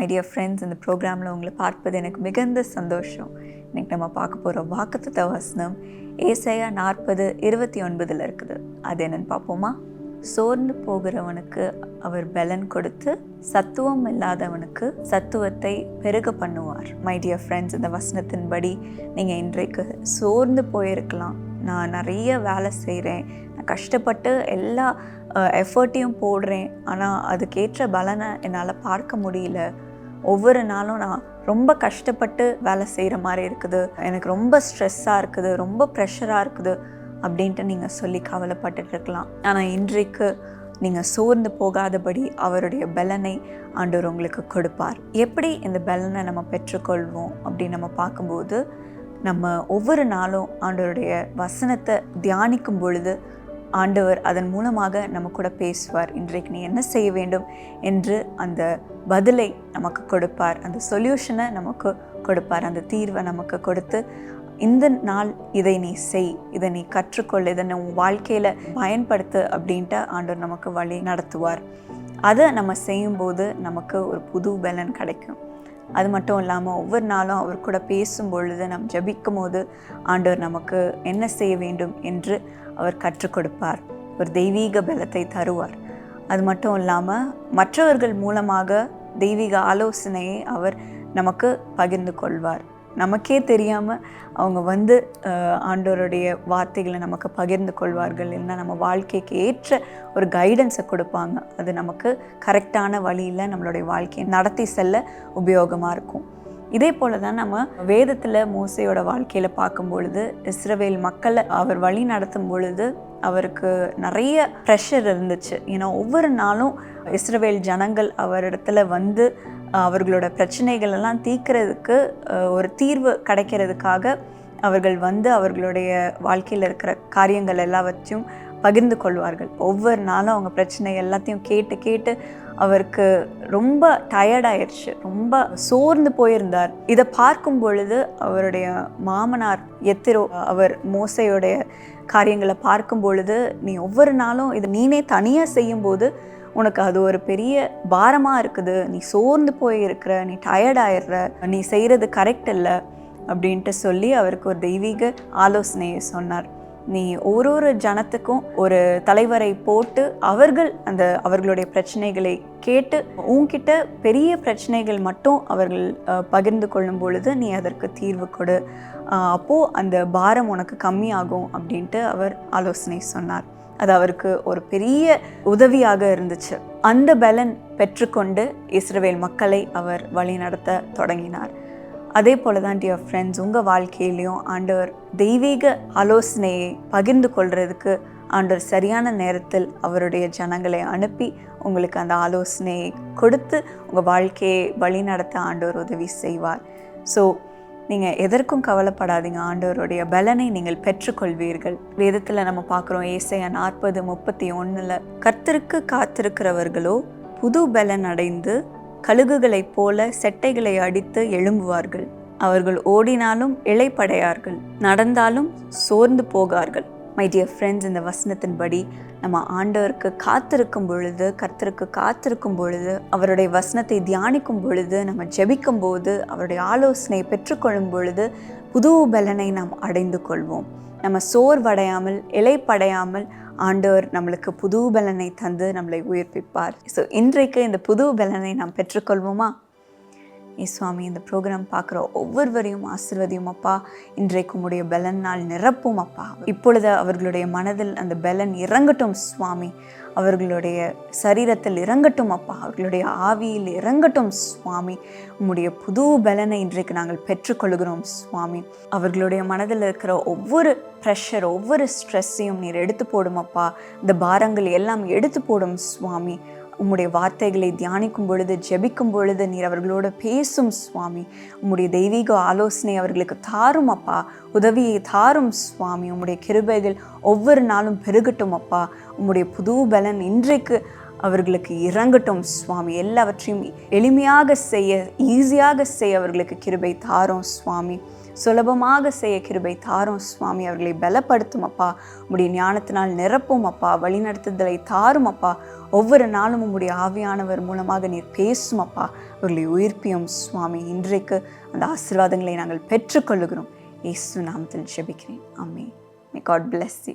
My dear friends இந்த ப்ரோக்ராமில் உங்களை பார்ப்பது எனக்கு மிகுந்த சந்தோஷம். இன்றைக்கி நம்ம பார்க்க போகிற வாக்குத்த வசனம் ஏசையா நாற்பது இருபத்தி ஒன்பதில் இருக்குது. அது என்னென்னு பார்ப்போமா? சோர்ந்து போகிறவனுக்கு அவர் பலன் கொடுத்து சத்துவம் இல்லாதவனுக்கு சத்துவத்தை பெருக பண்ணுவார். மை டியர் ஃப்ரெண்ட்ஸ் இந்த வசனத்தின்படி நீங்கள் இன்றைக்கு சோர்ந்து போயிருக்கலாம். நான் நிறைய வேலை செய்கிறேன் நான் கஷ்டப்பட்டு எல்லா எஃபர்ட்டையும் போடுறேன். ஆனால் அதுக்கேற்ற பலனை என்னால் பார்க்க முடியல. ஒவ்வொரு நாளும் நான் ரொம்ப கஷ்டப்பட்டு வேலை செய்கிற மாதிரி இருக்குது. எனக்கு ரொம்ப ஸ்ட்ரெஸ்ஸாக இருக்குது ரொம்ப ப்ரெஷராக இருக்குது அப்படின்ட்டு நீங்கள் சொல்லி கவலைப்பட்டுட்டு இருக்கலாம். ஆனால் இன்றைக்கு நீங்கள் சோர்ந்து போகாதபடி அவருடைய பலனை ஆண்டவர் உங்களுக்கு கொடுப்பார். எப்படி இந்த பலனை நம்ம பெற்றுக்கொள்வோம் அப்படின்னு நம்ம பார்க்கும்போது நம்ம ஒவ்வொரு நாளும் ஆண்டவருடைய வசனத்தை தியானிக்கும் பொழுது ஆண்டவர் அதன் மூலமாக நம்ம கூட பேசுவார். இன்றைக்கு நீ என்ன செய்ய வேண்டும் என்று அந்த பதிலை நமக்கு கொடுப்பார். அந்த சொல்யூஷனை நமக்கு கொடுப்பார். அந்த தீர்வை நமக்கு கொடுத்து இந்த நாள் இதை நீ செய் இதை நீ கற்றுக்கொள் இதை நீ உன் வாழ்க்கையில் பயன்படுத்து அப்படின்ட்டு ஆண்டவர் நமக்கு வழி நடத்துவார். அதை நம்ம செய்யும்போது நமக்கு ஒரு புது பலன் கிடைக்கும். அது மட்டும் இல்லாமல் ஒவ்வொரு நாளும் அவர் கூட பேசும் பொழுது நம் ஜபிக்கும் போது ஆண்டவர் நமக்கு என்ன செய்ய வேண்டும் என்று அவர் கற்றுக் கொடுப்பார். ஒரு தெய்வீக பலத்தை தருவார். அது மட்டும் இல்லாமல் மற்றவர்கள் மூலமாக தெய்வீக ஆலோசனையை அவர் நமக்கு பகிர்ந்து கொள்வார். நமக்கே தெரியாமல் அவங்க வந்து ஆண்டோருடைய வார்த்தைகளை நமக்கு பகிர்ந்து கொள்வார்கள். இல்லைன்னா நம்ம வாழ்க்கைக்கு ஏற்ற ஒரு கைடன்ஸை கொடுப்பாங்க. அது நமக்கு கரெக்டான வழியில் நம்மளுடைய வாழ்க்கையை நடத்தி செல்ல உபயோகமாக இருக்கும். இதே போல தான் நம்ம வேதத்தில் மோசையோட வாழ்க்கையில் பார்க்கும் பொழுது இஸ்ரவேல் மக்களை அவர் வழி நடத்தும் பொழுது அவருக்கு நிறைய ப்ரெஷர் இருந்துச்சு. ஏன்னா ஒவ்வொரு நாளும் இஸ்ரவேல் ஜனங்கள் அவரிடத்துல வந்து அவர்களோட பிரச்சனைகள் எல்லாம் தீர்க்கிறதுக்கு ஒரு தீர்வு கிடைக்கிறதுக்காக அவர்கள் வந்து அவர்களுடைய வாழ்க்கையில் இருக்கிற காரியங்கள் எல்லாவற்றையும் பகிர்ந்து கொள்வார்கள். ஒவ்வொரு நாளும் அவங்க பிரச்சனை எல்லாத்தையும் கேட்டு கேட்டு அவருக்கு ரொம்ப டயர்டாயிருச்சு ரொம்ப சோர்ந்து போயிருந்தார். இதை பார்க்கும் பொழுது அவருடைய மாமனார் எத்திரோ அவர் மோசையுடைய காரியங்களை பார்க்கும் பொழுது நீ ஒவ்வொரு நாளும் இது நீனே தனியாக செய்யும்போது உனக்கு அது ஒரு பெரிய பாரமாக இருக்குது. நீ சோர்ந்து போயிருக்கிற நீ டயர்டாயிடுற நீ செய்கிறது கரெக்ட் இல்லை அப்படின்ட்டு சொல்லி அவருக்கு ஒரு தெய்வீக ஆலோசனையை சொன்னார். நீ ஒரு ஒரு ஜனத்துக்கும் ஒரு தலைவரை போட்டு அவர்கள் அந்த அவர்களுடைய பிரச்சனைகளை கேட்டு உன்கிட்ட பெரிய பிரச்சனைகள் மட்டும் அவர்கள் பகிர்ந்து கொள்ளும் பொழுது நீ அதற்கு தீர்வு கொடு. அப்போது அந்த பாரம் உனக்கு கம்மியாகும் அப்படின்ட்டு அவர் ஆலோசனை சொன்னார். அது அவருக்கு ஒரு பெரிய உதவியாக இருந்துச்சு. அந்த பலன் பெற்றுக்கொண்டு இஸ்ரவேல் மக்களை அவர் வழிநடத்த தொடங்கினார். அதே போல தான் டியர் ஃப்ரெண்ட்ஸ் உங்கள் வாழ்க்கையிலையும் ஆண்டவர் தெய்வீக ஆலோசனையை பகிர்ந்து கொள்றதுக்கு ஆண்டவர் சரியான நேரத்தில் அவருடைய ஜனங்களை அனுப்பி உங்களுக்கு அந்த ஆலோசனையை கொடுத்து உங்கள் வாழ்க்கையை வழிநடத்த ஆண்டவர் உதவி செய்வார். ஸோ நீங்கள் எதற்கும் கவலைப்படாதீங்க. ஆண்டவருடைய பலனை நீங்கள் பெற்றுக்கொள்வீர்கள். வேதத்தில் நம்ம பார்க்குறோம் ஏசையா நாற்பது முப்பத்தி ஒன்றில் கர்த்தருக்கு காத்திருக்கிறவர்களோ புது பலன் அடைந்து கழுகுகளைப் போல செட்டைகளை அடித்து எழும்புவார்கள். அவர்கள் ஓடினாலும் இழைப்படையார்கள் நடந்தாலும் சோர்ந்து போகார்கள். மை டியர் ஃப்ரெண்ட்ஸ் இந்த வசனத்தின்படி நம்ம ஆண்டவருக்கு காத்திருக்கும் பொழுது கர்த்தருக்கு காத்திருக்கும் பொழுது அவருடைய வசனத்தை தியானிக்கும் பொழுது நம்ம ஜெபிக்கும் போது அவருடைய ஆலோசனை பெற்றுக்கொள்ளும் பொழுது புது பலனை நாம் அடைந்து கொள்வோம். நம்ம சோர்வடையாமல் இலைப்படையாமல் ஆண்டவர் நம்மளுக்கு புது பலனை தந்து நம்மளை உயிர்ப்பிப்பார். ஸோ இன்றைக்கு இந்த புது பலனை நாம் பெற்றுக்கொள்வோமா? இஸ்வாமி இந்த ப்ரோக்ராம் பார்க்குற ஒவ்வொருவரையும் ஆசிர்வதியும் அப்பா. இன்றைக்கு உடைய பலன் நாள் நிரப்பும் அப்பா. இப்பொழுது அவர்களுடைய மனதில் அந்த பலன் இறங்கட்டும் சுவாமி. அவர்களுடைய சரீரத்தில் இறங்கட்டும் அப்பா. அவர்களுடைய ஆவியில் இறங்கட்டும் சுவாமி. உம்முடைய புது பலனை இன்றைக்கு நாங்கள் பெற்றுக்கொள்கிறோம் சுவாமி. அவர்களுடைய மனதில் இருக்கிற ஒவ்வொரு ப்ரெஷர் ஒவ்வொரு ஸ்ட்ரெஸ்ஸையும் நீர் எடுத்து போடும் அப்பா. இந்த பாரங்கள் எல்லாம் எடுத்து போடும் சுவாமி. உம்முடைய வார்த்தைகளை தியானிக்கும் பொழுது ஜெபிக்கும் பொழுது நீர் அவர்களோடு பேசும் சுவாமி. உம்முடைய தெய்வீக ஆலோசனை அவர்களுக்கு தாரும் அப்பா. உதவியை தாரும் சுவாமி. உம்முடைய கிருபைகள் ஒவ்வொரு நாளும் பெருகட்டும் அப்பா. உம்முடைய புது பலன் இன்றைக்கு அவர்களுக்கு இறங்கட்டும் சுவாமி. எல்லாவற்றையும் எளிமையாக செய்ய ஈஸியாக செய்ய அவர்களுக்கு கிருபை தாரும் சுவாமி. சுலபமாக செய்ய கிருபை தாரும் சுவாமி. அவர்களை பலப்படுத்தும் அப்பா. உடைய ஞானத்தினால் நிரப்பும் அப்பா. வழிநடத்துதலை தாரும் அப்பா. ஒவ்வொரு நாளும் உங்களுடைய ஆவியானவர் மூலமாக நீர் பேசும் அப்பா. அவர்களை உயிர்ப்பியும் சுவாமி. இன்றைக்கு அந்த ஆசீர்வாதங்களை நாங்கள் பெற்றுக்கொள்ளுகிறோம். இயேசு நாமத்தில் ஜெபிக்கிறேன். அம்மே மே காட் பிளஸ் யூ